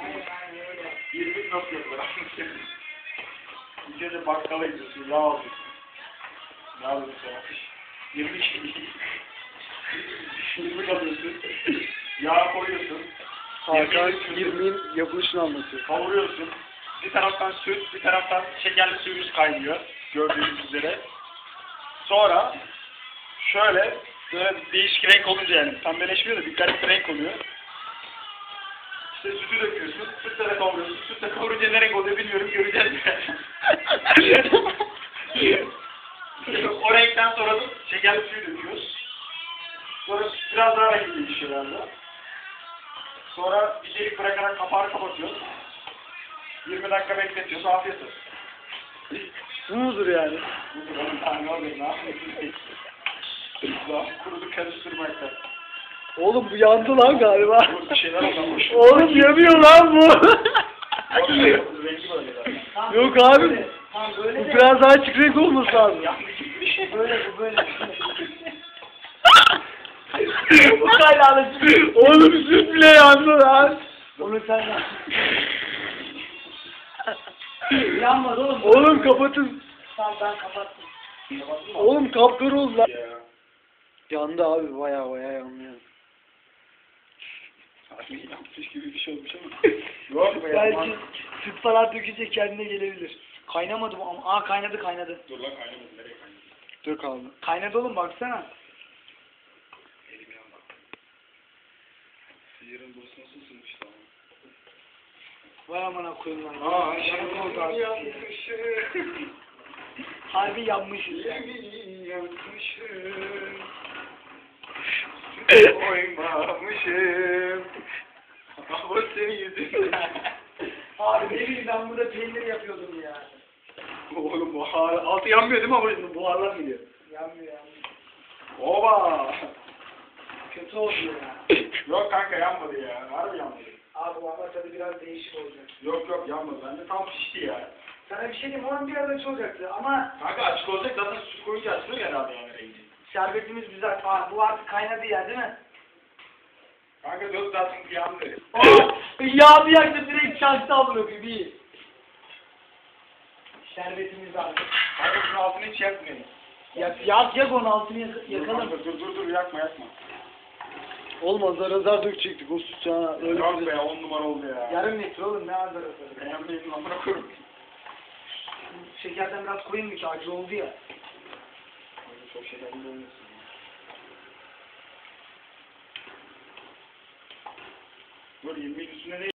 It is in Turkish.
Aynen öyle. 20 nasıl yapılır? İlk önce bakkala gidiyorsun, yağ alıyorsun. Ne alıyorsun sonra? 20 şey. 20 alıyorsun. Yağ koyuyorsun. Hakan Yirmi- 20'in yapılışını anlatıyor. Kavuruyorsun. Bir taraftan süt, bir taraftan şekerli suyumuz kaynıyor. Gördüğünüz üzere. Sonra şöyle böyle değişik renk olunca yani pembeleşmiyor da bir garip bir Ne renk oluyor bilmiyorum, göreceğiz. o renkten sonra da şekerli suyu döküyoruz. Sonra biraz daha rengi değişiyor herhalde. Sonra bir delik bırakarak kapağını kapatıyoruz. 20 dakika bekletiyoruz, afiyet olsun. Bu mudur yani? Bu buranın tane oluyor, ne yapıyorsun? Daha kurudu karıştırmakta. Oğlum bu yandı lan galiba. Bir. Oğlum yanıyor lan bu. Yok abi. Bu biraz daha açık renk olması lazım. Böyle bu böyle. bu kaynağı. Oğlum süt bile yandı lan. Onu sen yap. Yanmadı oğlum. Oğlum kapatın. Tamam ben kapattım. Oğlum kapkara oldu lan. Ya. Yandı abi baya baya yandı. Abi yapmış gibi bir şey olmuş ya. Belki süt falan dökünce kendine gelebilir. Kaynamadı mı? ama? Aa kaynadı kaynadı. Dur lan kaynamadı, nereye kaynadı? Dök abi. Kaynadı oğlum baksana. Elim yandı. Sihirin burası nasıl ısınmış lan? Vay amına koyayım lan. Aa, Yanık oldu artık yanmışım. Harbi yanmışız. Yemin yapmışım. Oymamışım. Ama senin yüzünden. Ne bileyim ben burada peynir yapıyordum ya. Oğlum buhar, altı yanmıyor değil mi ama buharlar geliyor. Yanmıyor yanmıyor. Oba! Kötü oldu ya. Yok kanka yanmadı ya. Harbi yanmadı. Abi bu ama tadı biraz değişik olacak. Yok yok yanmadı. Bende tam pişti ya. Sana bir şey diyeyim onun biraz açı olacaktı ama Kanka açık olacak zaten süt koyunca açılıyor herhalde yani rengi. şerbetimiz güzel. Aa, bu artık kaynadı ya değil mi? Kanka yok zaten yandı. Aa, yağ bir yaktı direkt çarptı amına koyayım iyi. Şerbetimiz var. Kanka şunun altını hiç yakmayın. Yak, yak yak onun altını yak, Dur yakalım. kanka, Dur dur dur yakma yakma. Olmaz azar azar dökecektik o süt. Öyle Yok be on numara oldu ya. Yarım litre oğlum ne azar azar. Beğenmeyin amına koyayım. Şekerden biraz koyayım mı ki acı oldu ya. Çok şekerli olmasın. Dur 20 üstüne ne